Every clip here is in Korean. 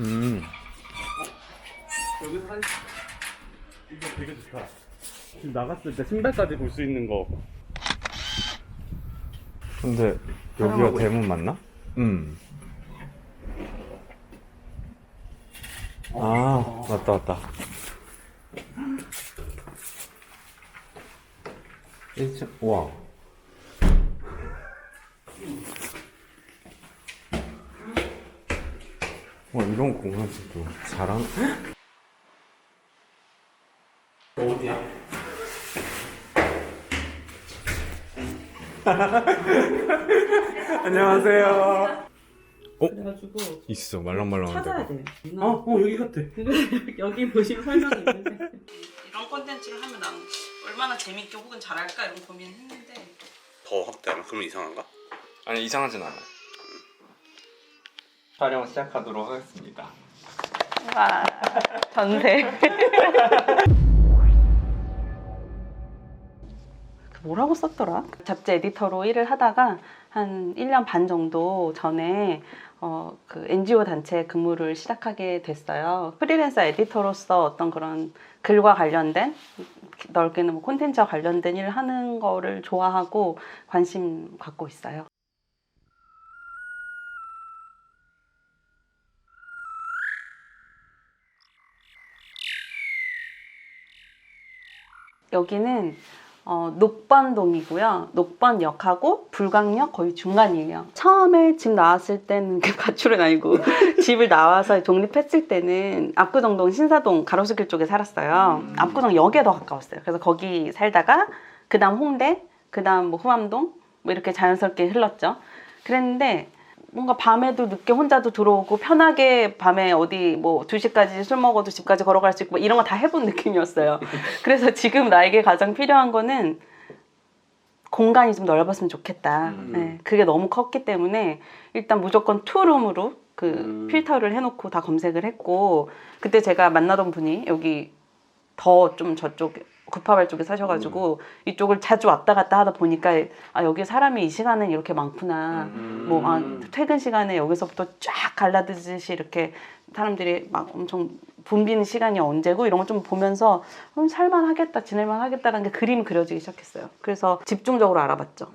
음. 여기서 사진 이거 되게 좋다. 지금 나갔을 때 신발까지 볼 수 있는 거. 근데 여기가 대문 맞나? 음. 아, 맞다, 맞다. 1층, 와. 와, 이런 공간도 잘한, 어디야? 안녕하세요. 그래가지고 있어, 말랑말랑한 찾아야 데가. 돼. 어, 어 여기 같아. 여기 보시면 설명이 있는데 이런 콘텐츠를 하면 난 얼마나 재밌게 혹은 잘할까 이런 고민을 했는데 더 확대하면 그러면 이상한가? 아니, 이상하진 않아. 촬영 시작하도록 하겠습니다. 와 전세 그 뭐라고 썼더라? 잡지 에디터로 일을 하다가 한 1년 반 정도 전에 어, 그 NGO 단체에 근무를 시작하게 됐어요. 프리랜서 에디터로서 어떤 그런 글과 관련된 넓게는 뭐 콘텐츠와 관련된 일을 하는 거를 좋아하고 관심 갖고 있어요. 여기는 어, 녹번동이고요. 녹번역하고 불광역 거의 중간이에요. 처음에 집 나왔을 때는 그 가출은 아니고 집을 나와서 독립했을 때는 압구정동 신사동 가로수길 쪽에 살았어요. 압구정역에 더 가까웠어요. 그래서 거기 살다가 그다음 홍대, 그다음 뭐 후암동 뭐 이렇게 자연스럽게 흘렀죠. 그랬는데 뭔가 밤에도 늦게 혼자도 들어오고 편하게 밤에 어디 뭐 2시까지 술 먹어도 집까지 걸어갈 수 있고 뭐 이런 거 다 해본 느낌이었어요. 그래서 지금 나에게 가장 필요한 거는 공간이 좀 넓었으면 좋겠다. 음. 네, 그게 너무 컸기 때문에 일단 무조건 투룸으로 그 음. 필터를 해놓고 다 검색을 했고 그때 제가 만나던 분이 여기 더 좀 저쪽 구파발 쪽에 사셔가지고 이쪽을 자주 왔다 갔다 하다 보니까 아 여기 사람이 이 시간은 이렇게 많구나. 음. 뭐 아, 퇴근 시간에 여기서부터 쫙 갈라듯이 이렇게 사람들이 막 엄청 붐비는 시간이 언제고 이런 걸 좀 보면서 음, 살만하겠다 지낼만 하겠다라는 게 그림이 그려지기 시작했어요 그래서 집중적으로 알아봤죠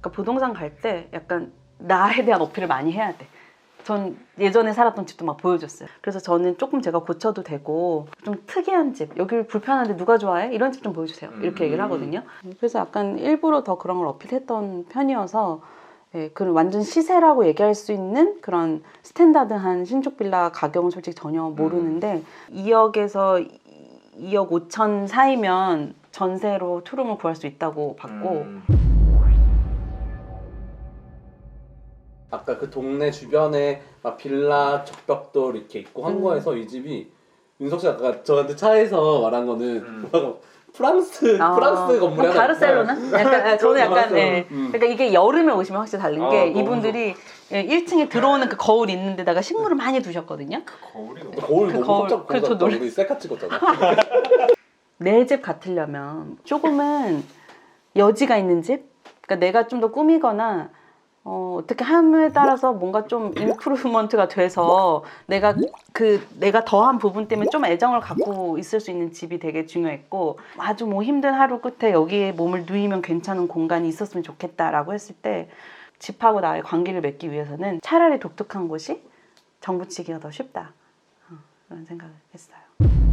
그러니까 부동산 갈 때 약간 나에 대한 어필을 많이 해야 돼. 전 예전에 살았던 집도 막 보여줬어요. 그래서 저는 조금 제가 고쳐도 되고 좀 특이한 집, 여기 불편한데 누가 좋아해? 이런 집 좀 보여주세요. 이렇게 얘기를 하거든요. 그래서 약간 일부러 더 그런 걸 어필했던 편이어서 예, 그 완전 시세라고 얘기할 수 있는 그런 스탠다드한 신축 빌라 가격은 솔직히 전혀 모르는데 2억에서 2억 5천 사이면 전세로 투룸을 구할 수 있다고 봤고 음. 아까 그 동네 주변에 막 빌라 적벽돌 이렇게 있고 한 음. 거에서 이 집이 윤석 씨가 아까 저한테 차에서 말한 거는 음. 프랑스 아, 프랑스 건물이 하나 바르셀로나? 있다. 약간 아, 저는 약간 바르셀로나. 예. 음. 그러니까 이게 여름에 오시면 확실히 다른 아, 게 너무 이분들이 예, 1층에 들어오는 그 거울 있는 데다가 식물을 많이 두셨거든요. 거울이 너무 거울 그 너무 거울, 깜짝 그래서 놀랐다. 놀- 우리 셀카 찍었잖아. 내 집 같으려면 조금은 여지가 있는 집? 그러니까 내가 좀 더 꾸미거나 어, 어떻게 함에 따라서 뭔가 좀 임프루먼트가 돼서 내가 그 내가 더한 부분 때문에 좀 애정을 갖고 있을 수 있는 집이 되게 중요했고 아주 뭐 힘든 하루 끝에 여기에 몸을 누이면 괜찮은 공간이 있었으면 좋겠다라고 했을 때 집하고 나의 관계를 맺기 위해서는 차라리 독특한 곳이 정붙이기가 더 쉽다 어, 그런 생각을 했어요.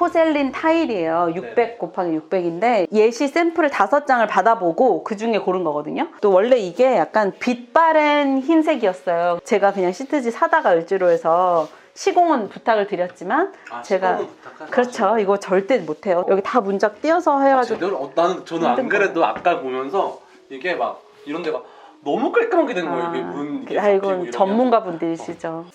포셀린 타일이에요. 600 곱하기 600인데 예시 샘플을 다섯 장을 받아보고 그 중에 고른 거거든요. 또 원래 이게 약간 빛 바랜 흰색이었어요. 제가 그냥 시트지 사다가 을지로 해서 시공은 부탁을 드렸지만 아, 제가 부탁하지 그렇죠. 이거 절대 못해요. 여기 다 문짝 띄어서 해가지고 제대로 어, 나는 저는 안 그래도 아까 보면서 이게 막 이런 데가 너무 깔끔하게 된 거예요. 이게 문 이게 아, 이건 전문가 분들이시죠.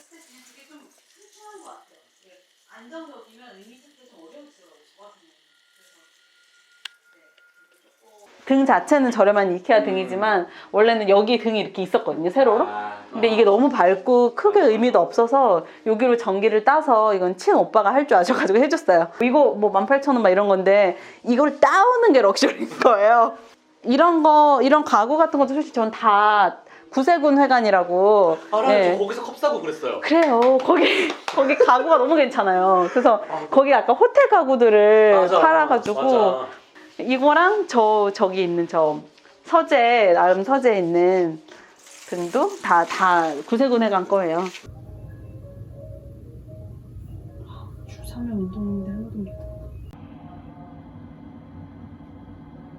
등 자체는 저렴한 이케아 등이지만 원래는 여기 등이 이렇게 있었거든요 세로로 아, 근데 이게 너무 밝고 크게 의미도 없어서 여기로 전기를 따서 이건 친 오빠가 할 줄 아셔가지고 해줬어요. 이거 뭐 18,000원 막 이런 건데 이걸 따오는 게 럭셔리인 거예요. 이런 거 이런 가구 같은 것도 솔직히 전 다 구세군 회관이라고. 알아요. 예. 저 거기서 컵 사고 그랬어요. 그래요. 거기 거기 가구가 너무 괜찮아요. 그래서 거기 약간 호텔 가구들을 맞아. 팔아가지고 맞아. 이거랑 저 저기 있는 저 서재 나름 서재에 있는 등도 다 다 구세군회관 거예요. 주 3일 운동인데 하나도 못.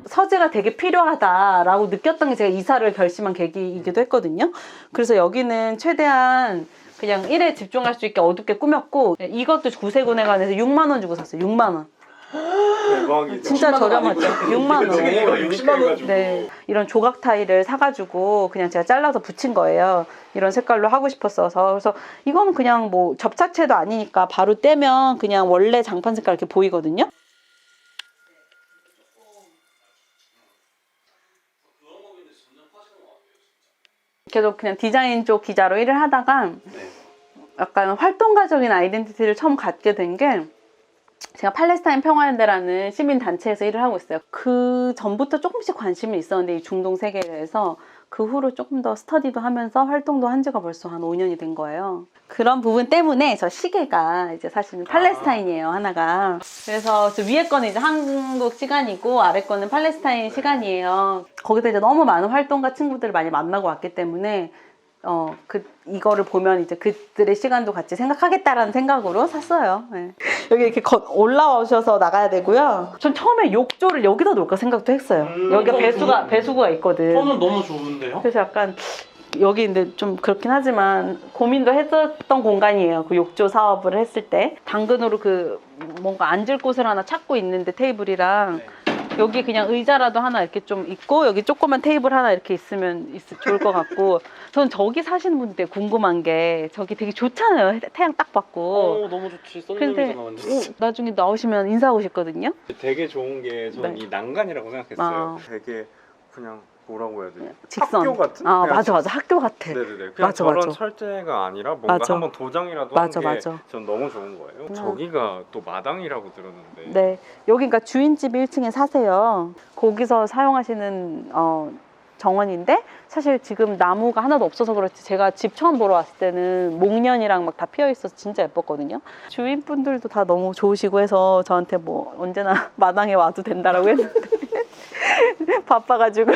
서재가 되게 필요하다라고 느꼈던 게 제가 이사를 결심한 계기이기도 했거든요. 그래서 여기는 최대한 그냥 일에 집중할 수 있게 어둡게 꾸몄고 네, 이것도 구세군회관에서 6만 원 주고 샀어요. 6만 원. 대박이다. 진짜 10만 원 저렴하죠. 아니고요? 6만 원. 지금 이거 60만 원. 네, 이런 조각 타일을 사가지고 그냥 제가 잘라서 붙인 거예요. 이런 색깔로 하고 싶었어서. 그래서 이건 그냥 뭐 접착체도 아니니까 바로 떼면 그냥 원래 장판 색깔 이렇게 보이거든요. 계속 그냥 디자인 쪽 기자로 일을 하다가 약간 활동가적인 아이덴티티를 처음 갖게 된 게 제가 팔레스타인 평화연대라는 시민 단체에서 일을 하고 있어요. 그 전부터 조금씩 관심이 있었는데 이 중동 세계에 대해서 그 후로 조금 더 스터디도 하면서 활동도 한 지가 벌써 한 5년이 된 거예요. 그런 부분 때문에 저 시계가 이제 사실은 팔레스타인이에요, 하나가. 그래서 저 위에 거는 이제 한국 시간이고 아래 거는 팔레스타인 시간이에요. 거기서 이제 너무 많은 활동가 친구들을 많이 만나고 왔기 때문에 어, 그, 이거를 보면 이제 그들의 시간도 같이 생각하겠다라는 생각으로 샀어요. 네. 여기 이렇게 거- 올라오셔서 나가야 되고요. 전 처음에 욕조를 여기다 놓을까 생각도 했어요. 음, 여기가 어, 배수가, 좋은데. 배수구가 있거든. 저는 너무 좋은데요? 그래서 약간 여기 근데 좀 그렇긴 하지만 고민도 했었던 공간이에요. 그 욕조 사업을 했을 때 당근으로 그 뭔가 앉을 곳을 하나 찾고 있는데 테이블이랑 여기 그냥 의자라도 하나 이렇게 좀 있고 여기 조그만 테이블 하나 이렇게 있으면 있, 좋을 것 같고 전 저기 사시는 분들 궁금한 게 저기 되게 좋잖아요. 태양 딱 받고. 어, 너무 좋지. 근데 썬룸이잖아 완전. 어, 나중에 나오시면 인사하고 싶거든요. 되게 좋은 게 저는 네. 이 난간이라고 생각했어요. 아. 되게 그냥 뭐라고 해야 되지? 직선. 학교 같은? 아 맞아 맞아 학교 같아. 네네네. 그냥 맞아, 저런 맞아. 철제가 아니라 뭔가 맞아. 한번 도장이라도 맞아, 한게 맞아. 전 너무 좋은 거예요. 음. 저기가 또 마당이라고 들었는데 네, 여기 그러니까 주인집이 1층에 사세요. 거기서 사용하시는 어, 정원인데 사실 지금 나무가 하나도 없어서 그렇지 제가 집 처음 보러 왔을 때는 목련이랑 막 다 피어 있어서 진짜 예뻤거든요. 주인분들도 다 너무 좋으시고 해서 저한테 뭐 언제나 마당에 와도 된다라고 했는데 바빠가지고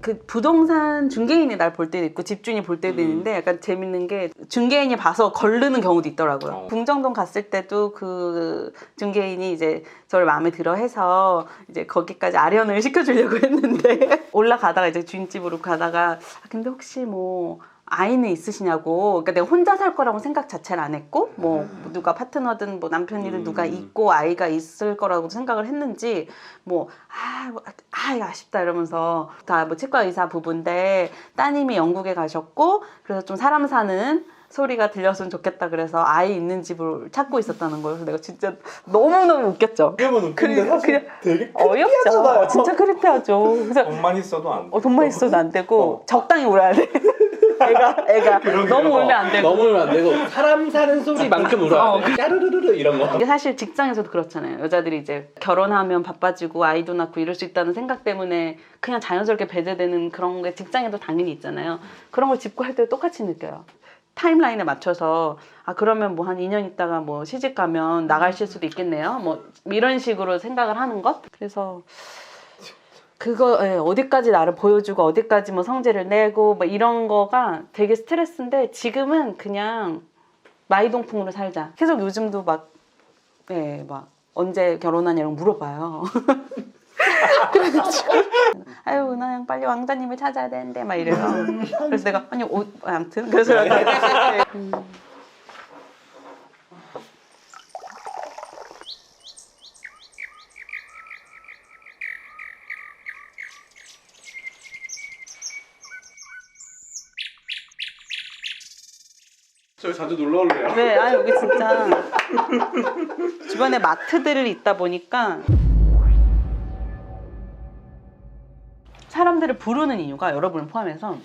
그 부동산 중개인이 날 볼 때도 있고 집주인이 볼 때도 음. 있는데 약간 재밌는 게 중개인이 봐서 걸르는 경우도 있더라고요. 어. 궁정동 갔을 때도 그 중개인이 이제 저를 마음에 들어 해서 이제 거기까지 아련을 시켜주려고 했는데 올라가다가 이제 주인집으로 가다가 아, 근데 혹시 뭐 아이는 있으시냐고 그러니까 내가 혼자 살 거라고 생각 자체를 안 했고 뭐 누가 파트너든 뭐 남편이든 누가 음. 있고 아이가 있을 거라고 생각을 했는지 뭐, 아, 뭐, 아, 아쉽다 이러면서 다 뭐 치과 의사 부부인데 따님이 영국에 가셨고 그래서 좀 사람 사는 소리가 들렸으면 좋겠다 그래서 아이 있는 집을 찾고 있었다는 거예요. 그래서 내가 진짜 너무너무 웃겼죠. 그러면 웃긴데 그냥- 되게 어이없죠. 진짜 크리피하죠. 그래서 돈만 있어도 안 돼. 어, 돈만 있어도 안 되고 어. 적당히 울어야 돼. 애가 애가 너무 울면 안 되고. 너무 울면 안 되고 사람 사는 소리만큼 울어야 돼. 까르르르르 이런 거. 이게 사실 직장에서도 그렇잖아요. 여자들이 이제 결혼하면 바빠지고 아이도 낳고 이럴 수 있다는 생각 때문에 그냥 자연스럽게 배제되는 그런 게 직장에도 당연히 있잖아요. 그런 걸 짚고 할 때 똑같이 느껴요. 타임라인에 맞춰서 아 그러면 뭐 한 2년 있다가 뭐 시집 가면 나가실 수도 있겠네요. 뭐 이런 식으로 생각을 하는 것. 그래서 그거 예, 어디까지 나를 보여주고 어디까지 뭐 성질을 내고 뭐 이런 거가 되게 스트레스인데 지금은 그냥 마이동풍으로 살자. 계속 요즘도 막 네, 막 언제 결혼하냐 이런 거 물어봐요. 그래가지고 아유 은하 양 빨리 왕자님을 찾아야 되는데 막 이래요. 그래서 내가 아니 옷 아무튼 그래서 내가 음. 자주 놀러 올래요. 네, 아 여기 진짜 주변에 마트들이 있다 보니까 사람들을 부르는 이유가 여러분을 포함해서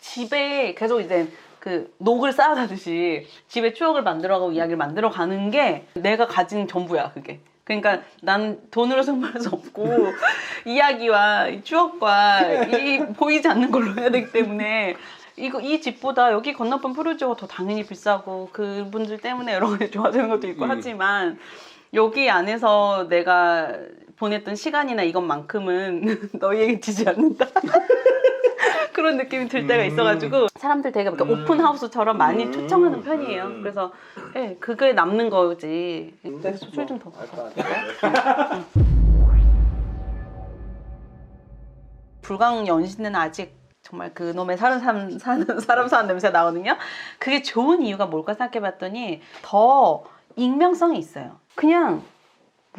집에 계속 이제 그 녹을 쌓아가듯이 집에 추억을 만들어가고 이야기를 만들어가는 게 내가 가진 전부야 그게. 그러니까 난 돈으로 승부할 수 없고 이야기와 이 추억과 이 보이지 않는 걸로 해야 되기 때문에 이거 이 집보다 여기 건너편 푸르지오가 더 당연히 비싸고 그분들 때문에 여러 가지 좋아지는 것도 있고 음. 하지만 여기 안에서 내가 보냈던 시간이나 이것만큼은 너희에게 지지 않는다. 그런 느낌이 들 때가 음. 있어가지고 사람들 되게 음. 오픈 하우스처럼 많이 음. 초청하는 편이에요. 음. 그래서 예, 그게 남는 거지. 근데 술좀 더. 아니야. 불광 연신은 아직 정말 그 놈의 사람 사는, 사람 사는 냄새 나거든요. 그게 좋은 이유가 뭘까 생각해봤더니 더 익명성이 있어요. 그냥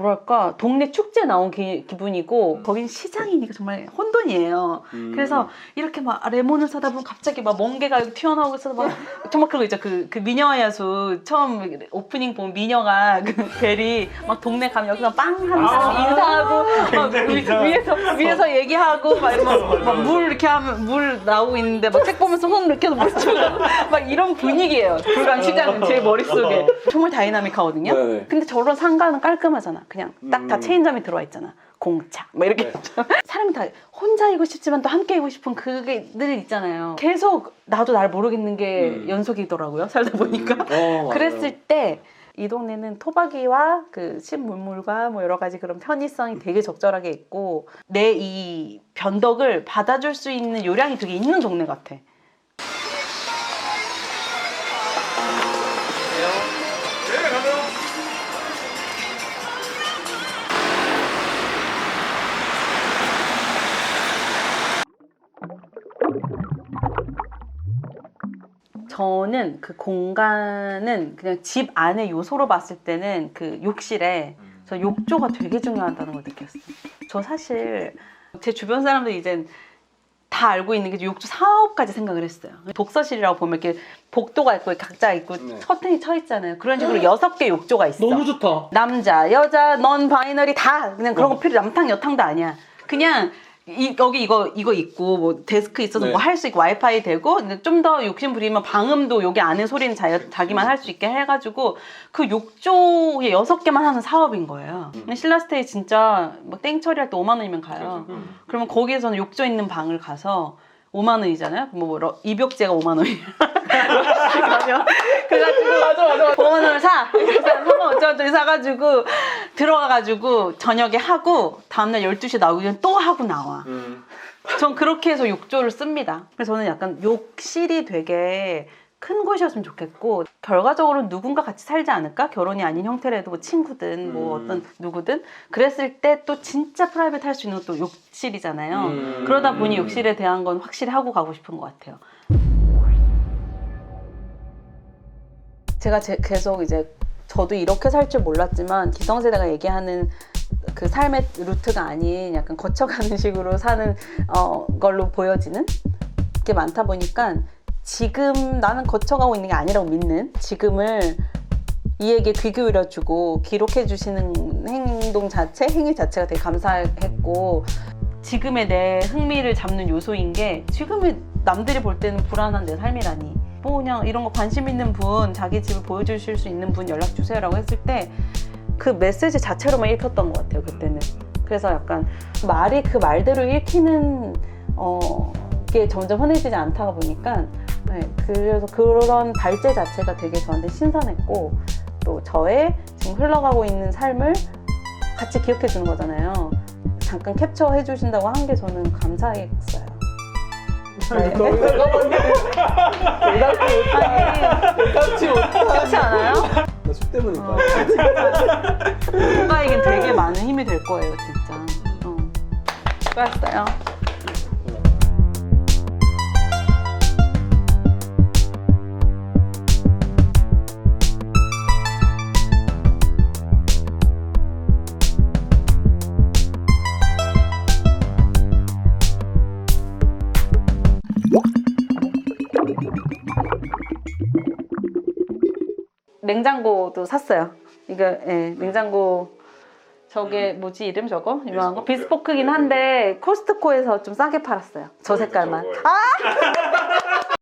뭐랄까 동네 축제 나온 기, 기분이고 거긴 시장이니까 정말 혼돈이에요. 음. 그래서 이렇게 막 레몬을 사다 보면 갑자기 막 멍게가 튀어나오고 있어서 막 정말 그거 있죠. 그, 그 미녀와 야수 처음 오프닝 보면 미녀가 그 벨이 막 동네 가면 여기서 빵 하는 사람 아. 인사하고 막 위. 위에서 위에서 얘기하고 막물 이렇게 하면 물 나오고 있는데 막 책 보면서 손 이렇게 해서 물 주고 막 이런 분위기예요. 불광 시장은 제 머릿속에 정말 다이나믹하거든요. 네네. 근데 저런 상가는 깔끔하잖아. 그냥 딱 다 음. 체인점이 들어와 있잖아. 공차 막 이렇게 사람이 다 혼자이고 싶지만 또 함께이고 싶은 그게 늘 있잖아요. 계속 나도 날 모르겠는 게 음. 연속이더라고요. 살다 보니까. 어, 맞아요. 그랬을 때 이 동네는 토박이와 그 신문물과 뭐 여러 가지 그런 편의성이 되게 적절하게 있고 내 이 변덕을 받아줄 수 있는 요량이 되게 있는 동네 같아. 저는 그 공간은 그냥 집 안의 요소로 봤을 때는 그 욕실에 저 욕조가 되게 중요하다는 걸 느꼈어요. 저 사실 제 주변 사람들이 이젠 다 알고 있는 게 욕조 사업까지 생각을 했어요. 독서실이라고 보면 이렇게 복도가 있고 각자 있고 네. 커튼이 쳐 있잖아요. 그런 식으로 여섯 개 욕조가 있어. 너무 좋다. 남자, 여자, 넌 바이너리 다 그냥 그런 거 필요 남탕 여탕도 아니야. 그냥 이, 여기 이거 이거 있고 뭐 데스크 있어서 네. 뭐할 수 있고 와이파이 되고 좀 더 욕심 부리면 방음도 여기 안에 소리는 자, 자기만 할 수 있게 해가지고 그 욕조에 여섯 개만 하는 사업인 거예요. 음. 신라스테이 진짜 뭐 땡 처리할 때 5만 원이면 가요. 음. 그러면 거기에서는 욕조 있는 방을 가서 5만 원이잖아요. 뭐 러- 입욕제가 5만 원이에요. 그래가지고 맞아 맞아. 5만 원을 사. 그래서 3만 5천 원짜리 사가지고 들어가가지고 저녁에 하고 다음날 12시에 나오기 전에 또 하고 나와. 음. 전 그렇게 해서 욕조를 씁니다. 그래서 저는 약간 욕실이 되게 큰 곳이었으면 좋겠고 결과적으로 누군가 같이 살지 않을까? 결혼이 아닌 형태라도 뭐 친구든 뭐 음. 어떤 누구든 그랬을 때 또 진짜 프라이빗 할 수 있는 것도 욕실이잖아요. 음. 그러다 보니 욕실에 대한 건 확실히 하고 가고 싶은 것 같아요. 제가 제- 계속 이제 저도 이렇게 살 줄 몰랐지만 기성세대가 얘기하는 그 삶의 루트가 아닌 약간 거쳐가는 식으로 사는 어, 걸로 보여지는 게 많다 보니까 지금 나는 거쳐가고 있는 게 아니라고 믿는 지금을 이에게 귀 기울여주고 기록해 주시는 행동 자체, 행위 자체가 되게 감사했고 지금의 내 흥미를 잡는 요소인 게 지금의 남들이 볼 때는 불안한 내 삶이라니 뭐 그냥 이런 거 관심 있는 분 자기 집을 보여주실 수 있는 분 연락 주세요라고 했을 때 그 메시지 자체로만 읽혔던 것 같아요 그때는 그래서 약간 말이 그 말대로 읽히는 어, 게 점점 흔해지지 않다가 보니까 네, 그래서 그런 발제 자체가 되게 저한테 신선했고 또 저의 지금 흘러가고 있는 삶을 같이 기억해 주는 거잖아요. 잠깐 캡처해 주신다고 한 게 저는 감사했어요. 네. 아니, 같이 못하. 그렇지 않아요? 나술 때문인가? 어. 누가에겐 되게 많은 힘이 될 거예요, 진짜. 어. 수고했어요. 냉장고도 샀어요. 이거 예, 냉장고 저게 뭐지 이름 저거 유명한 거 비스포크. 비스포크긴 한데 코스트코에서 좀 싸게 팔았어요. 저 색깔만. 저거예요. 아